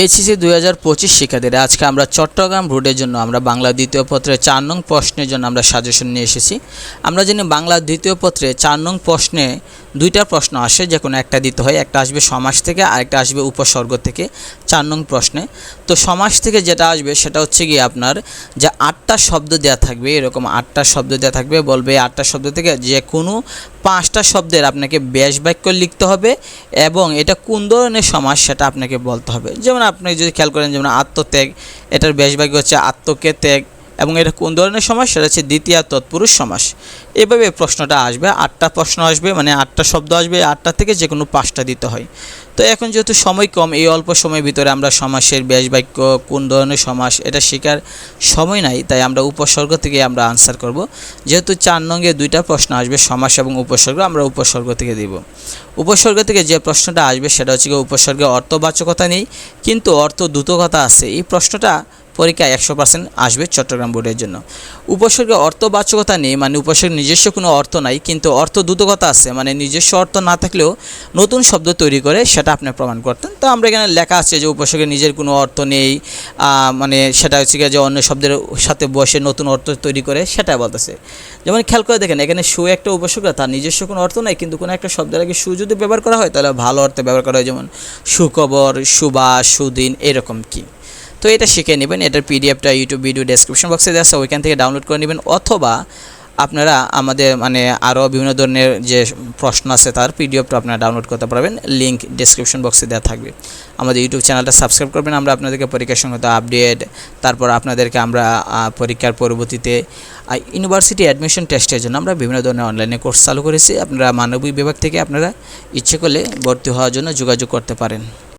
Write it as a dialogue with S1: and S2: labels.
S1: HSC দুই হাজার পঁচিশ শিক্ষার্থীরা, আজকে আমরা চট্টগ্রাম রুটের জন্য আমরা বাংলা দ্বিতীয় পত্রে চার নং প্রশ্নের জন্য আমরা সাজেশন নিয়ে এসেছি। আমরা জানি বাংলা দ্বিতীয় পত্রে চার নং প্রশ্নে দুইটা প্রশ্ন আসে যে কোনো একটা দিতে হয়, একটা আসবে সমাস থেকে, আরেকটা আসবে উপসর্গ থেকে, চার নং প্রশ্নে। তো সমাস থেকে যেটা আসবে সেটা হচ্ছে গিয়ে আপনার যে আটটা শব্দ দেওয়া থাকবে, এরকম আটটা শব্দ দেওয়া থাকবে, বলবে আটটা শব্দ থেকে যে কোনো পাঁচটা শব্দের আপনাকে ব্যাস বাক্য লিখতে হবে এবং এটা কোন ধরনের সমাজ সেটা আপনাকে বলতে হবে। যেমন আপনি যদি খেয়াল করেন, যেমন আত্মত্যাগ, এটার ব্যাস বাক্য হচ্ছে আত্মকে ত্যাগ এবং এটা কোন ধরনের সমাস? সেটা হচ্ছে দ্বিতীয় তৎপুরুষ সমাস। এভাবে প্রশ্নটা আসবে, আটটা প্রশ্ন আসবে মানে আটটা শব্দ আসবে, আটটা থেকে যে কোনো পাঁচটা দিতে হয়। তো এখন যেহেতু সময় কম, এই অল্প সময়ের ভিতরে আমরা সমাসের ব্যাস বাক্য কোন ধরনের সমাস, এটা শেখার সময় নাই, তাই আমরা উপসর্গ থেকে আমরা আনসার করব। যেহেতু চার নঙ্গে দুইটা প্রশ্ন আসবে, সমাস এবং উপসর্গ, আমরা উপসর্গ থেকে দিব। উপসর্গ থেকে যে প্রশ্নটা আসবে, সেটা হচ্ছে উপসর্গে অর্থবাচকতা নেই, কিন্তু অর্থ দ্রুতকতা আছে। এই প্রশ্নটা পরীক্ষায় একশো পার্সেন্ট আসবে চট্টগ্রাম বোর্ডের জন্য। উপসর্গে অর্থবাচকতা নেই মানে উপসর্গ নিজস্ব কোনো অর্থ নাই, কিন্তু অর্থ দ্রুতকতা আছে মানে নিজস্ব অর্থ না থাকলেও নতুন শব্দ তৈরি করে সেটা আপনি প্রমাণ করতেন। তো আমরা এখানে লেখা আছে যে উপসর্গে নিজের কোনো অর্থ নেই মানে সেটা হচ্ছে যে অন্য শব্দের সাথে বসে নতুন অর্থ তৈরি করে সেটা বলতেছে। যেমন খেয়াল করে দেখেন, এখানে সু একটা উপসর্গ তার নিজস্ব কোনো অর্থ নাই, কিন্তু কোনো একটা শব্দের আগে সু যদি ব্যবহার করা হয়, তাহলে ভালো অর্থে ব্যবহার করা হয়, যেমন সুখবর, সুবাস, সুদিন, এরকম কি। তো এটা শিখে নেবেন, এটার পিডিএফটা ইউটিউব ভিডিও ডেসক্রিপশন বক্সে দেওয়া আছে, ওইখান থেকে ডাউনলোড করে নেবেন। অথবা আপনারা আমাদের মানে আরও বিভিন্ন ধরনের যে প্রশ্ন আছে, তার পিডিএফটা আপনারা ডাউনলোড করতে পারবেন। লিঙ্ক ডেসক্রিপশন বক্সে দেওয়া থাকবে। আমাদের ইউটিউব চ্যানেলটা সাবস্ক্রাইব করবেন, আমরা আপনাদেরকে পরীক্ষার সংগত আপডেট তারপর আপনাদেরকে আমরা পরীক্ষার পরবর্তীতে ইউনিভার্সিটি অ্যাডমিশন টেস্টের জন্য আমরা বিভিন্ন ধরনের অনলাইনে কোর্স চালু করেছি। আপনারা মানবিক বিভাগ থেকে আপনারা ইচ্ছে করলে ভর্তি হওয়ার জন্য যোগাযোগ করতে পারেন।